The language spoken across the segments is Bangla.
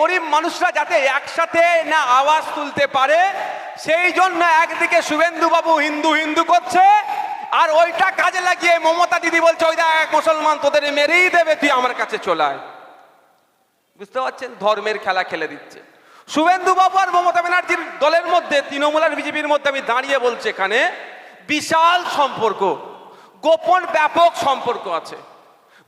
গরিব মানুষরা যাতে একসাথে না আওয়াজ তুলতে পারে, সেই জন্য একদিকে শুভেন্দুবাবু হিন্দু হিন্দু করছে, আর ওইটা কাজে লাগিয়ে মমতা দিদি বলছে, ওই দেখ মুসলমান তোদের মেরেই দেবে, তুই আমার কাছে চলায় বুঝতে পারছেন? ধর্মের খেলা খেলে দিচ্ছে। শুভেন্দুবাবু আর মমতা ব্যানার্জির দলের মধ্যে, তৃণমূল আর বিজেপির মধ্যে আমি দাঁড়িয়ে বলছি এখানে, বিশাল সম্পর্ক, গোপন ব্যাপক সম্পর্ক আছে।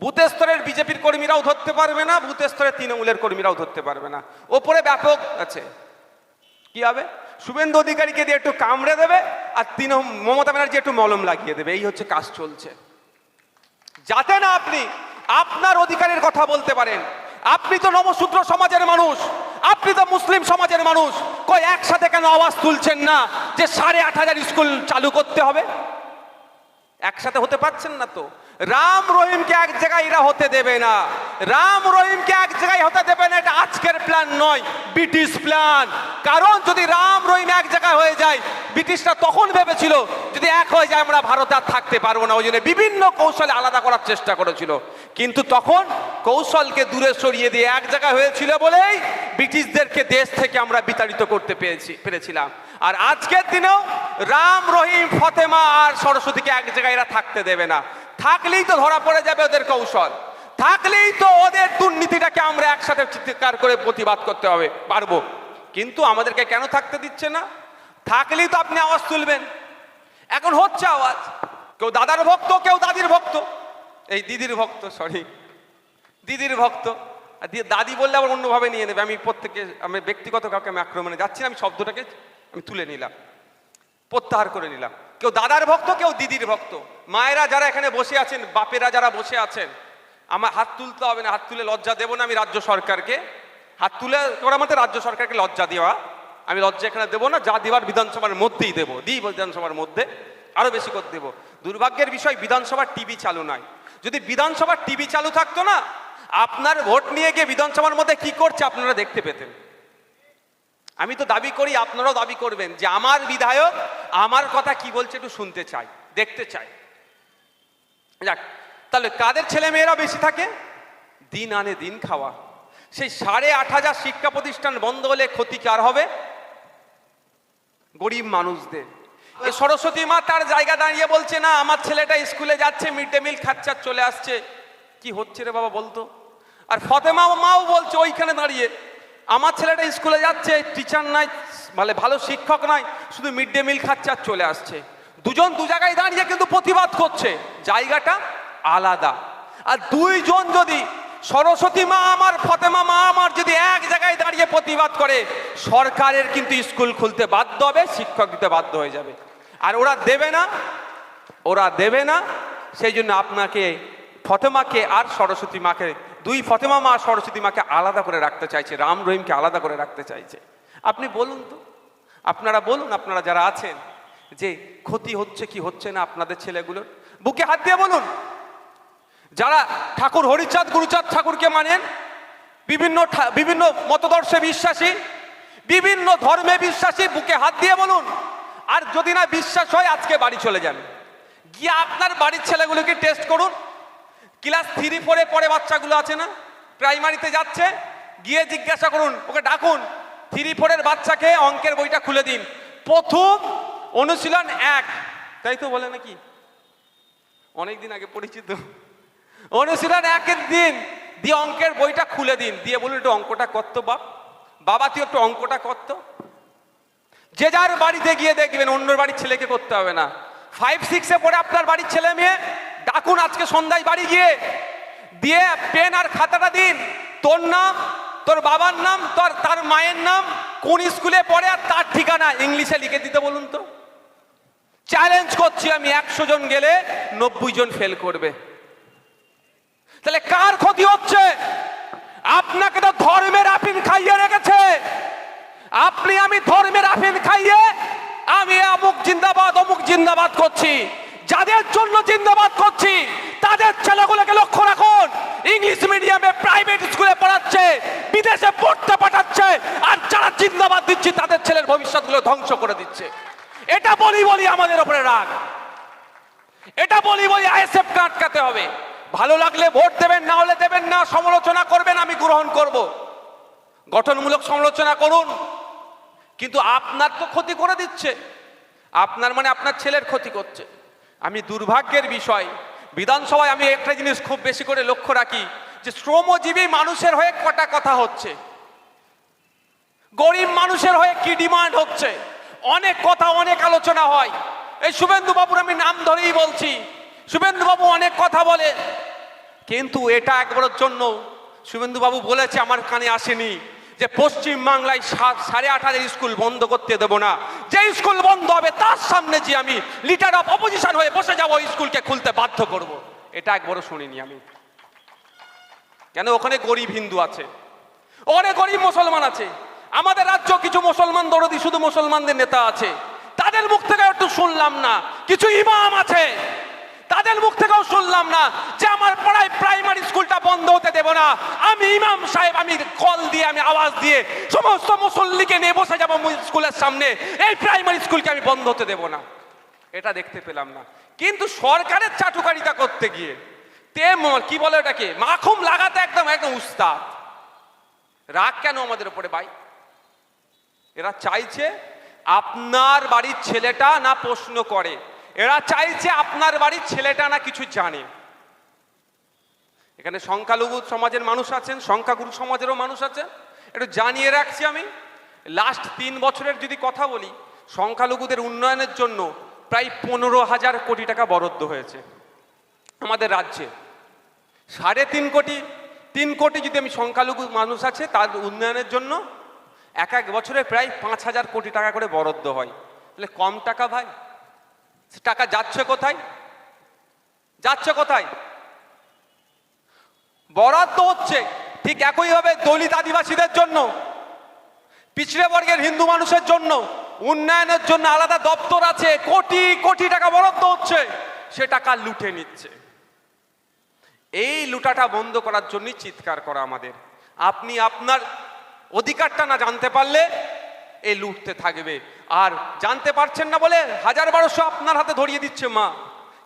বুথ স্তরের বিজেপির কর্মীরাও ধরতে পারবে না বুথ স্তরের তৃণমূলের কর্মীরাও ধরতে পারবে না। ওপরে ব্যাপক আছে। কি হবে? শুভেন্দু অধিকারীকে দিয়ে একটু কামড়ে দেবে আর তৃণ মমতা ব্যানার্জি একটু মলম লাগিয়ে দেবে। এই হচ্ছে কাজ চলছে। যাতে না আপনি আপনার অধিকারের কথা বলতে পারেন। আপনি তো নবশূদ্র সমাজের মানুষ, আপনি তো মুসলিম সমাজের মানুষ। কই একসাথে কেন আওয়াজ তুলছেন না যে সাড়ে আট হাজার স্কুল চালু করতে হবে? একসাথে হতে পারছেন না তো। রাম রহিমকে এক জায়গায় এরা হতে দেবে না। রাম রহিমকে এক জায়গায় হতে দেবে না, এটা আজকের প্ল্যান নয়, ব্রিটিশ প্ল্যান কারণ যদি রাম রহিম এক জায়গায় হয়ে যায়, ব্রিটিশরা তখন ভেবেছিল, যদি এক হয়ে যায় আমরা ভারতে আর থাকতে পারব না, ওই জন্য বিভিন্ন কৌশলে আলাদা করার চেষ্টা করেছিল। কিন্তু তখন কৌশলকে দূরে সরিয়ে দিয়ে এক জায়গায় হয়েছিল বলেই ব্রিটিশদেরকে দেশ থেকে আমরা বিতাড়িত করতে পেরেছি, পেরেছিলাম। আর আজকের দিনেও রাম, রহিম, ফতেমা আর সরস্বতীকে এক জায়গায় এরা থাকতে দেবে না। থাকলেই তো ধরা পড়ে যাবে ওদের কৌশল। থাকলেই তো ওদের দুর্নীতিটাকে আমরা একসাথে চিৎকার করে প্রতিবাদ করতে হবে, পারব। কিন্তু আমাদেরকে কেন থাকতে দিচ্ছে না? থাকলেই তো আপনি আওয়াজ তুলবেন। এখন হচ্ছে আওয়াজ। কেউ দাদার ভক্ত, কেউ দাদির ভক্ত। এই দিদির ভক্ত সরি দিদির ভক্ত। দিয়ে দাদি বললে আবার অন্যভাবে নিয়ে নেবে। আমি প্রত্যেকে আমি ব্যক্তিগত কাউকে আমি আক্রমণে যাচ্ছি না, আমি শব্দটাকে আমি তুলে নিলাম, প্রত্যাহার করে নিলাম। কেউ দাদার ভক্ত, কেউ দিদির ভক্ত। মায়েরা যারা এখানে বসে আছেন, বাপেরা যারা বসে আছেন, আমার হাত তুলতে হবে না, হাত তুলে লজ্জা দেবো না আমি রাজ্য সরকারকে। হাত তুলে করার মধ্যে রাজ্য সরকারকে লজ্জা দেওয়া। আমি লজ্জা এখানে দেবো না, যা দেওয়ার বিধানসভার মধ্যেই দেবো। দিই বিধানসভার মধ্যে আরও বেশি করে দেবো। দুর্ভাগ্যের বিষয়, বিধানসভার টিভি চালু নয় যদি বিধানসভার টিভি চালু থাকতো না, আপনার ভোট নিয়ে গিয়ে বিধানসভার মধ্যে কি করছে আপনারা দেখতে পেতেন। আমি তো দাবি করি, আপনারাও দাবি করবেন যে আমার বিধায়ক আমার কথা কি বলছে একটু শুনতে চাই, দেখতে চাই। যাক, তাহলে কাদের ছেলে মেয়েরা বেশি থাকে? দিন আনে দিন খাওয়া। সেই সাড়ে আট হাজার শিক্ষা প্রতিষ্ঠান বন্ধ হলে ক্ষতি কার হবে? গরিব মানুষদের। সরস্বতী মা তার জায়গা দাঁড়িয়ে বলছে, না, আমার ছেলেটা স্কুলে যাচ্ছে, মিড ডে মিল খাচ্ছে চলে আসছে। কি হচ্ছে রে বাবা বলতো? আর ফতেমা মাও বলছে, ওইখানে দাঁড়িয়ে। আমার ছেলেটা স্কুলে যাচ্ছে টিচার নাই মানে ভালো শিক্ষক নাই, শুধু মিড ডে মিল খাচ্ছে আর চলে আসছে। দুজন দু জায়গায় দাঁড়িয়ে কিন্তু প্রতিবাদ করছে। জায়গাটা আলাদা। আর দুইজন যদি সরস্বতী মা আমার, ফতেমা মা আমার যদি এক জায়গায় দাঁড়িয়ে প্রতিবাদ করে, সরকারের কিন্তু স্কুল খুলতে বাধ্য হবে, শিক্ষক দিতে বাধ্য হয়ে যাবে। আর ওরা দেবে না, ওরা দেবে না, সেই জন্য আপনাকে, ফতেমাকে আর সরস্বতী মাকে দুই ফতেমা মা সরস্বতী মাকে আলাদা করে রাখতে চাইছে, রাম রহিমকে আলাদা করে রাখতে চাইছে। আপনি বলুন তো, আপনারা বলুন, আপনারা যারা আছেন, যে ক্ষতি হচ্ছে কি হচ্ছে না আপনাদের ছেলেগুলোর? বুকে হাত দিয়ে বলুন। যারা ঠাকুর হরিচাঁদ, গুরুচাঁদ ঠাকুরকে মানেন, বিভিন্ন বিভিন্ন মতদর্শে বিশ্বাসী, বিভিন্ন ধর্মে বিশ্বাসী, বুকে হাত দিয়ে বলুন। আর যদি না বিশ্বাস হয়, আজকে বাড়ি চলে যান। গিয়ে আপনার বাড়ির ছেলেগুলোকে টেস্ট করুন ক্লাস থ্রি ফোরে পরে বাচ্চাগুলো আছে না? প্রাইমারিতে যাচ্ছে, গিয়ে জিজ্ঞাসা করুন, ওকে ডাকুন, থ্রি ফোরের বাচ্চাকে অঙ্কের বইটা খুলে দিন। প্রথম অনুশীলন এক। তাই তো বলে নাকি? অনেক দিন আগে পরিচিত। অনুশীলন একের দিন, দিয়ে অঙ্কের বইটা খুলে দিন। দিয়ে বলুন, একটু অঙ্কটা করতো বাপ। বাবা, তুই একটু অঙ্কটা করতো। যে যার বাড়িতে গিয়ে দেখবেন, অন্যর বাড়ির ছেলেকে করতে হবে না। ফাইভ সিক্সে পড়ে আপনার বাড়ির ছেলে মেয়ে ডাকুন আজকে সন্ধ্যায় বাড়ি গিয়ে দিয়ে পেন আর খাতাটা দিন। তোর নাম, তোর বাবার নাম, তোর, তার মায়ের নাম, কোন স্কুলে পড়ে আর তার ঠিকানা ইংলিশে লিখে দিতে বলুন তো। চ্যালেঞ্জ করছি আমি, একশো জন গেলে নব্বই জন ফেল করবে। তাহলে কার ক্ষতি হচ্ছে? আপনাকে তো ধর্মের আফিন খাইয়ে রেখেছে। আপনি আমি ধর্মের আফিন খাইয়ে আমি অমুক জিন্দাবাদ অমুক জিন্দাবাদ করছি। যাদের জন্য জিন্দাবাদ করছি, তাদের ছেলেগুলোকে লক্ষ্য রাখুন। ইংলিশ মিডিয়ামে প্রাইভেট স্কুলে পড়াচ্ছে, বিদেশে পড়তে পাঠাচ্ছে, আর যারা জিন্দাবাদ দিচ্ছে, তাদের ছেলের ভবিষ্যৎগুলো ধ্বংস করে দিচ্ছে। এটা বলি বলি আমাদের ওপরে রাগ। এটা বলি বলি আইএসএফ আটকাতে হবে। ভালো লাগলে ভোট দেবেন, না হলে দেবেন না, সমালোচনা করবেন, আমি গ্রহণ করব। গঠনমূলক সমালোচনা করুন। কিন্তু আপনার তো ক্ষতি করে দিচ্ছে। আপনার মানে আপনার ছেলের ক্ষতি করছে। আমি দুর্ভাগ্যের বিষয়। বিধানসভায় আমি একটা জিনিস খুব বেশি করে লক্ষ্য রাখি, যে শ্রমজীবী মানুষের হয়ে কটা কথা হচ্ছে। গরিব মানুষের হয়ে কি ডিমান্ড হচ্ছে? অনেক কথা, অনেক আলোচনা হয়। এই শুভেন্দুবাবুর আমি নাম ধরেই বলছি। শুভেন্দুবাবু অনেক কথা বলে কিন্তু এটা একবারের জন্য শুভেন্দুবাবু বলেছে, আমার কানে আসেনি। যে পশ্চিম বাংলায় সাড়ে আট হাজার স্কুল বন্ধ করতে দেব না। যে স্কুল বন্ধ হবে, তার সামনে যে আমি লিটার অফ অপোজিশন হয়ে বসে যাব স্কুলকে খুলতে বাধ্য করব। এটা একবারও শুনিনি আমি। কেন? ওখানে গরিব হিন্দু আছে। ওখানে গরিব মুসলমান আছে। আমাদের রাজ্য কিছু মুসলমান দরদি শুধু মুসলমানদের নেতা আছে। তাদের মুখ থেকে একটু শুনলাম না। কিছু ইমাম আছে। তাদের মুখ থেকেও শুনলাম না যে আমার পাড়ায় প্রাইমারি স্কুলটা বন্ধ হতে দেব না। আমি ইমাম সাহেব, আমি কল দিয়ে, আমি আওয়াজ দিয়ে সমস্ত মুসল্লিকে নিয়ে বসে যাব স্কুলের সামনে। এই প্রাইমারি স্কুলকে আমি বন্ধ হতে দেব না। এটা দেখতে পেলাম না। কিন্তু সরকারের চাটুকারিতা করতে গিয়ে তে ম- কি বলে ওটাকে? মাখুম লাগাতে একদম একদম উস্তাদ। রাগ কেন আমাদের উপরে ভাই? এরা চাইছে আপনার বাড়ির ছেলেটা না প্রশ্ন করে। এরা চাইছে আপনার বাড়ির ছেলেটা না কিছু জানে। এখানে সংখ্যালঘু সমাজের মানুষ আছেন, সংখ্যাগুরু সমাজেরও মানুষ আছেন। একটু জানিয়ে রাখছি আমি লাস্ট তিন বছরের যদি কথা বলি, সংখ্যালঘুদের উন্নয়নের জন্য প্রায় পনেরো হাজার কোটি টাকা বরাদ্দ হয়েছে আমাদের রাজ্যে। সাড়ে তিন কোটি তিন কোটি যদি আমি সংখ্যালঘু মানুষ আছে, তার উন্নয়নের জন্য এক এক বছরে প্রায় পাঁচ হাজার কোটি টাকা করে বরাদ্দ হয়। তাহলে কম টাকা ভাই। টাকা যাচ্ছে কোথায়? যাচ্ছে কোথায়? বরাদ্দ হচ্ছে ঠিক একইভাবে দলিত আদিবাসীদের জন্য, পিছড়ে বর্গের হিন্দু মানুষের জন্য, উন্নয়নের জন্য আলাদা দপ্তর আছে, কোটি কোটি টাকা বরাদ্দ হচ্ছে, সে টাকা লুটে নিচ্ছে। এই লুটাটা বন্ধ করার জন্যই চিৎকার করা আমাদের। আপনি আপনার অধিকারটা না জানতে পারলে এই লুটতে থাকবে। আর জানতে পারছেন না বলে হাজার বারোশো আপনার হাতে ধরিয়ে দিচ্ছে মা।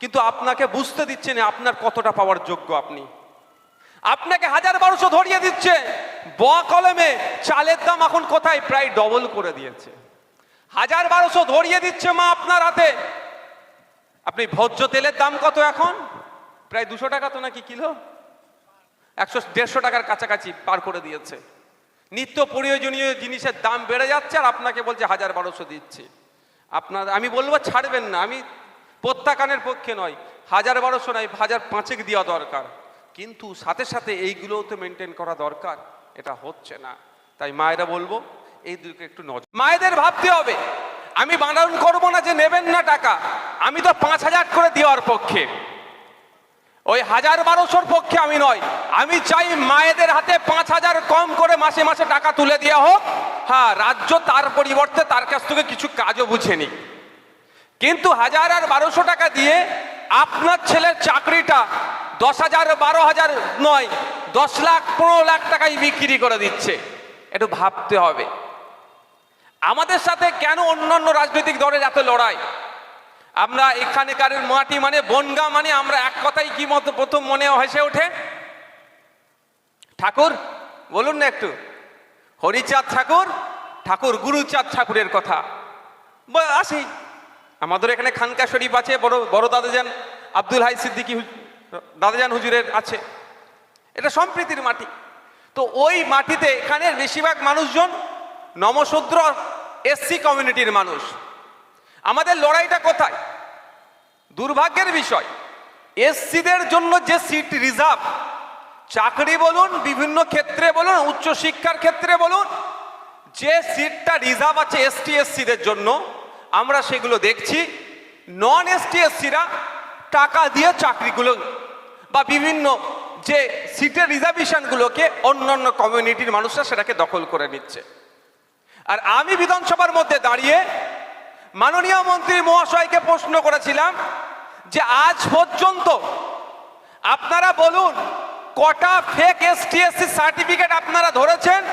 কিন্তু আপনাকে বুঝতে দিচ্ছে না আপনার কতটা পাওয়ার যোগ্য আপনি। আপনাকে হাজার বারোশো ধরিয়ে দিচ্ছে। ব কলমে চালের দাম এখন কোথায়? প্রায় ডবল করে দিয়েছে। হাজার বারোশো ধরিয়ে দিচ্ছে মা আপনার হাতে। আপনি ভোজ্য তেলের দাম কত এখন? প্রায় দুশো টাকা তো নাকি কিলো? একশো, দেড়শো টাকার কাছাকাছি পার করে দিয়েছে। নিত্য প্রয়োজনীয় জিনিসের দাম বেড়ে যাচ্ছে আর আপনাকে বলছে হাজার বারোশো দিচ্ছি। আপনার, আমি বলব ছাড়বেন না, আমি প্রত্যাখ্যানের পক্ষে নয়, হাজার বারোশো নয়, হাজার পাঁচেক দেওয়া দরকার। কিন্তু সাথে সাথে এইগুলোও তো মেনটেন করা দরকার, এটা হচ্ছে না। তাই মায়েরা বলব, এই দিকে একটু নজর মায়েদের ভাবতে হবে, আমি বানান করব না যে নেবেন না টাকা, আমি তো পাঁচ হাজার করে দেওয়ার পক্ষে। ওই হাজার বারোশোর পক্ষে আমি নয়। আমি চাই মায়েদের হাতে পাঁচ হাজার কম করে মাসে মাসে টাকা তুলে দেওয়া হোক। হ্যাঁ রাজ্য তার পরিবর্তে তার কাছ থেকে কিছু কাজও বুঝে নিক। কিন্তু হাজার আর বারোশো টাকা দিয়ে আপনার ছেলের চাকরিটা দশ হাজার, বারো হাজার নয়, দশ লাখ, পনেরো লাখ টাকায় বিক্রি করে দিচ্ছে। একটু ভাবতে হবে। আমাদের সাথে কেন অন্যান্য রাজনৈতিক দলের এত লড়াই? আমরা এখানেকার মাটি মানে বনগা মানে আমরা এক কথাই কি মতো প্রথম মনে হেসে ওঠে? ঠাকুর, বলুন না একটু। হরিচাঁদ ঠাকুর ঠাকুর গুরুচাঁদ ঠাকুরের কথা। আসি। আমাদের এখানে খানকা শরীফ আছে, বড় বড় দাদাজান আব্দুল হাই সিদ্দিকি দাদাজান হুজুরের আছে। এটা সম্প্রীতির মাটি। তো ওই মাটিতে এখানের বেশিরভাগ মানুষজন নমশূদ্র এসসি কমিউনিটির মানুষ। আমাদের লড়াইটা কোথায়? দুর্ভাগ্যের বিষয়, এসসিদের জন্য যে সিট রিজার্ভ, চাকরি বলুন, বিভিন্ন ক্ষেত্রে বলুন, উচ্চশিক্ষার ক্ষেত্রে বলুন, যে সিটটা রিজার্ভ আছে এসটি এসসিদের জন্য, আমরা সেগুলো দেখছি। নন এসটি এসসিরা টাকা দিয়ে চাকরিগুলো বা বিভিন্ন যে সিটের রিজার্ভেশনগুলোকে অন্যান্য কমিউনিটির মানুষরা সেটাকে দখল করে নিচ্ছে। আর আমি বিধানসভার মধ্যে দাঁড়িয়ে মাননীয় মন্ত্রী মহাশয়কে প্রশ্ন করেছিলাম যে আজ পর্যন্ত আপনারা বলুন কটা ফেক এসটিএসসি সার্টিফিকেট আপনারা ধরেছেন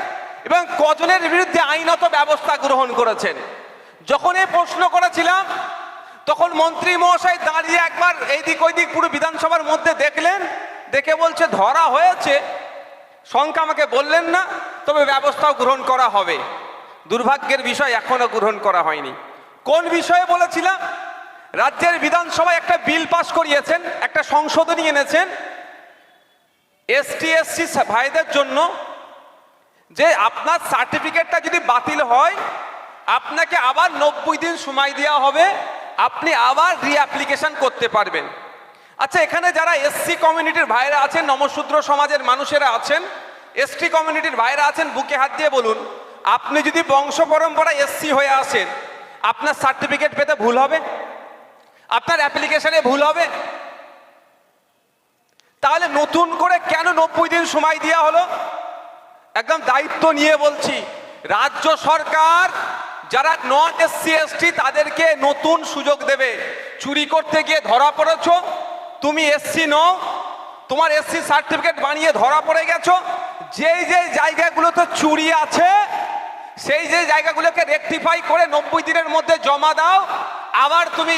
এবং কজনের বিরুদ্ধে আইনত ব্যবস্থা গ্রহণ করেছেন? যখন এই প্রশ্ন করেছিলাম, তখন মন্ত্রী মহাশয় দাঁড়িয়ে একবার এই এইদিক ওইদিক পুরো বিধানসভার মধ্যে দেখলেন, দেখে বলছে, ধরা হয়েছে। সংখ্যা আমাকে বললেন না, তবে ব্যবস্থাও গ্রহণ করা হবে। দুর্ভাগ্যের বিষয় এখনও গ্রহণ করা হয়নি। কোন বিষয়ে বলেছিলাম? রাজ্যের বিধানসভায় একটা বিল পাস করিয়েছেন, একটা সংশোধনী এনেছেন। এসটি এসসি ভাইদের জন্য যে আপনার সার্টিফিকেটটা যদি বাতিল হয়, আপনাকে আবার নব্বই দিন সময় দেওয়া হবে, আপনি আবার রিঅ্যাপ্লিকেশন করতে পারবেন। আচ্ছা এখানে যারা এসসি কমিউনিটির ভাইরা আছেন, নমশূদ্র সমাজের মানুষেরা আছেন এসটি কমিউনিটির ভাইরা আছেন, বুকে হাত দিয়ে বলুন, আপনি যদি বংশ পরম্পরা এসসি হয়ে আসেন আপনার সার্টিফিকেট পেতে ভুল হবে? আপনার অ্যাপ্লিকেশনে ভুল হবে? তাহলে নতুন করে কেন নব্বই দিন সময় দেওয়া হলো? একদম দায়িত্ব নিয়ে বলছি, রাজ্য সরকার যারা নন এসসি এসটি তাদেরকে নতুন সুযোগ দেবে। চুরি করতে গিয়ে ধরা পড়েছ, তুমি এসসি নও, তোমার এসসি সার্টিফিকেট বানিয়ে ধরা পড়ে গেছো, যেই যেই জায়গাগুলোতে চুরি আছে সেই যে জায়গাগুলোকে রেকটিফাই করে নব্বই দিনের মধ্যে জমা দাও, আবার তুমি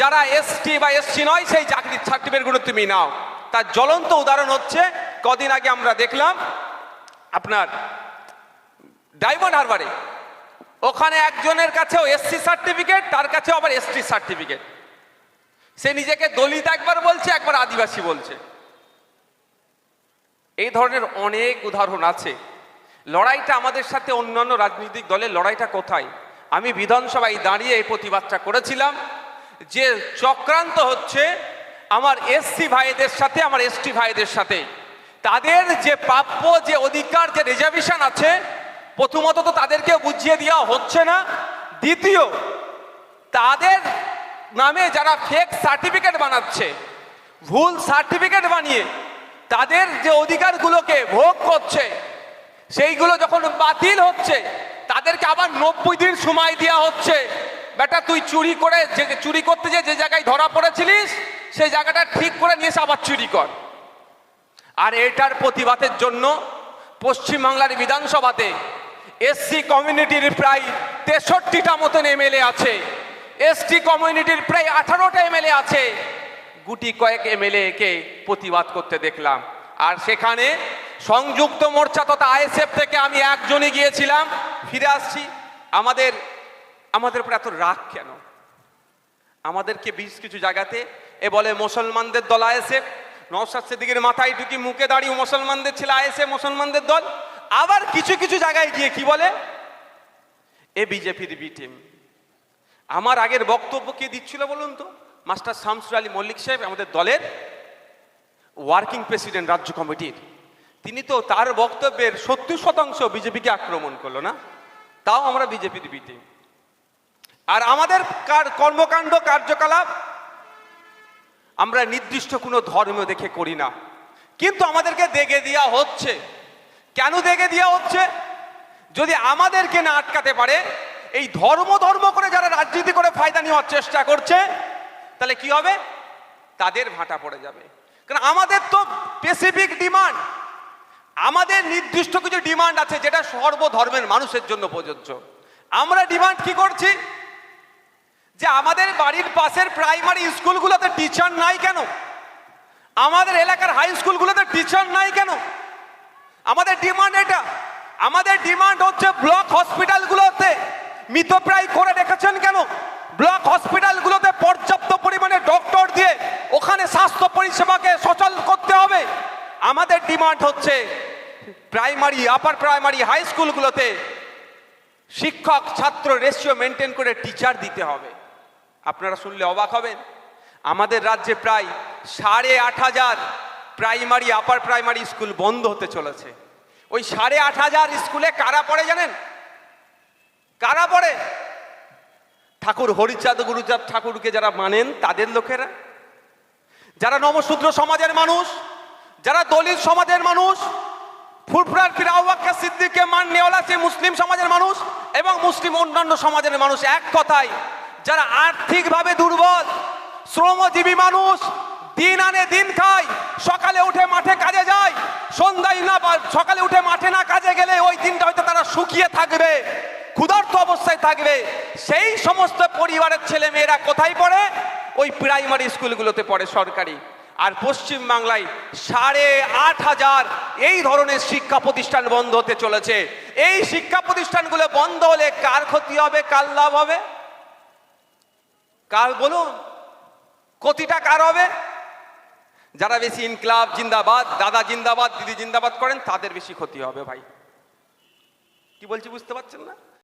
যারা এসটি বা এসসি নয়, সেই চাকরির সার্টিফিকেটগুলো তুমি নাও। তার জ্বলন্ত উদাহরণ হচ্ছে, কদিন আগে আমরা দেখলাম আপনার ডায়মন্ড হারবারে, ওখানে একজনের কাছেও এসসি সার্টিফিকেট তার কাছেও আবার এসটি সার্টিফিকেট সে নিজেকে দলিত একবার বলছে, একবার আদিবাসী বলছে। এই ধরনের অনেক উদাহরণ আছে। লড়াইটা আমাদের সাথে অন্যান্য রাজনৈতিক দলের লড়াইটা কোথায়? আমি বিধানসভায় দাঁড়িয়ে এই প্রতিবাদটা করেছিলাম। যে চক্রান্ত হচ্ছে আমার এসসি ভাইদের সাথে, আমার এসটি ভাইদের সাথে। তাদের যে প্রাপ্য যে অধিকার, যে রিজার্ভেশন আছে, প্রথমত তো তাদেরকে বুঝিয়ে দেওয়া হচ্ছে না। দ্বিতীয়, তাদের নামে যারা ফেক সার্টিফিকেট বানাচ্ছে, ভুল সার্টিফিকেট বানিয়ে তাদের যে অধিকারগুলোকে ভোগ করছে সেইগুলো যখন বাতিল হচ্ছে, তাদেরকে আবার নব্বই দিন সময় দেওয়া হচ্ছে। বেটা, তুই চুরি করে যে, চুরি করতে যে যে জায়গায় ধরা পড়েছিলিস, সেই জায়গাটা ঠিক করে নিয়ে আবার চুরি কর। আর এটার প্রতিবাদের জন্য পশ্চিমবাংলার বিধানসভাতে এসসি কমিউনিটির প্রায় তেষট্টিটা মতন এমএলএ আছে। এসটি কমিউনিটির প্রায় আঠারোটা এমএলএ আছে। গুটি কয়েক এমএলএ কে প্রতিবাদ করতে দেখলাম। আর সেখানে সংযুক্ত মোর্চা তথা আইএসএফ থেকে আমি একজনই গিয়েছিলাম। ফিরে আসছি। আমাদের আমাদের উপর এত রাগ কেন? আমাদেরকে বেশ কিছু জায়গাতে এ বলে মুসলমানদের দল আইএসএফ, নওশাদ সিদ্দিকের মাথায় ঢুকি মুখে দাঁড়িয়ে মুসলমানদের ছিল আইএসএফ, মুসলমানদের দল। আবার কিছু কিছু জায়গায় গিয়ে কি বলে? এ বিজেপির বি টিম। আমার আগের বক্তব্য কে দিচ্ছিল বলুন তো? মাস্টার শামসুর আলী মল্লিক সাহেব, আমাদের দলের ওয়ার্কিং প্রেসিডেন্ট রাজ্য কমিটির। তিনি তো তার বক্তব্যের সত্তর শতাংশ বিজেপিকে আক্রমণ করল না? তাও আমরা বিজেপির বি টিম আর আমাদের কার কর্মকাণ্ড, কার্যকলাপ, আমরা নির্দিষ্ট কোনো ধর্ম দেখে করি না। কিন্তু আমাদেরকে দেখে দেওয়া হচ্ছে। কেন দেখে দেওয়া হচ্ছে? যদি আমাদেরকে না আটকাতে পারে, এই ধর্ম ধর্ম করে যারা রাজনীতি করে ফায়দা নেওয়ার চেষ্টা করছে, তাহলে কি হবে? তাদের ভাটা পড়ে যাবে। কারণ আমাদের তো স্পেসিফিক ডিমান্ড আমাদের নির্দিষ্ট কিছু ডিমান্ড আছে যেটা সর্বধর্মের মানুষের জন্য প্রযোজ্য। আমরা ডিমান্ড কি করছি? যে আমাদের বাড়ির পাশের প্রাইমারি স্কুলগুলোতে টিচার নাই কেন? আমাদের এলাকার হাই স্কুলগুলোতে টিচার নাই কেন? আমাদের ডিমান্ড এটা। আমাদের ডিমান্ড হচ্ছে ব্লক হসপিটালগুলোতে মৃতপ্রায় করে রেখেছেন কেন? ব্লক হসপিটালগুলোতে পর্যাপ্ত পরিমাণে ডক্টর দিয়ে ওখানে স্বাস্থ্য পরিষেবাকে সচল করতে হবে আমাদের ডিমান্ড হচ্ছে প্রাইমারি আপার প্রাইমারি হাই স্কুলগুলোতে শিক্ষক, ছাত্র রেশিও মেনটেন করে টিচার দিতে হবে। আপনারা শুনলে অবাক হবেন। আমাদের রাজ্যে প্রায় সাড়ে আট হাজার প্রাইমারি আপার প্রাইমারি স্কুল বন্ধ হতে চলেছে। ওই সাড়ে আট হাজার স্কুলে কারা পড়ে জানেন? কারা পড়ে? ঠাকুর হরিচাঁদ, গুরুচাঁদ ঠাকুরকে যারা মানেন, তাদের লোকেরা। যারা নবশূদ্র সমাজের মানুষ যারা দলিত সমাজের মানুষ, ফুরফুরার ফিরাউবাক্কা সিদ্দিককে মান নেওয়ালা সেই মুসলিম সমাজের মানুষ এবং মুসলিম অন্যান্য সমাজের মানুষ এক কথায়, যারা আর্থিকভাবে দুর্বল, শ্রমজীবী মানুষ, দিন আনে দিন খায়, সকালে উঠে মাঠে কাজে যায়, সন্ধ্যায় না সকালে উঠে মাঠে না কাজে গেলে ওই দিনটা হয়তো তারা শুকিয়ে থাকবে, ক্ষুধার্ত অবস্থায় থাকবে। সেই সমস্ত পরিবারের ছেলে মেয়েরা কোথায় পড়ে? ওই প্রাইমারি স্কুলগুলোতে পড়ে সরকারি। আর পশ্চিম বাংলায় সাড়ে আট হাজার এই ধরনের শিক্ষা প্রতিষ্ঠান বন্ধ হতে চলেছে। এই শিক্ষা প্রতিষ্ঠানগুলো বন্ধ হলে কার ক্ষতি হবে, কার লাভ হবে? কার বলুন, ক্ষতিটা কার হবে? যারা বেশি ইনকলাব, জিন্দাবাদ, দাদা জিন্দাবাদ, দিদি জিন্দাবাদ করেন, তাদের বেশি ক্ষতি হবে ভাই। কি বলছি বুঝতে পারছেন না?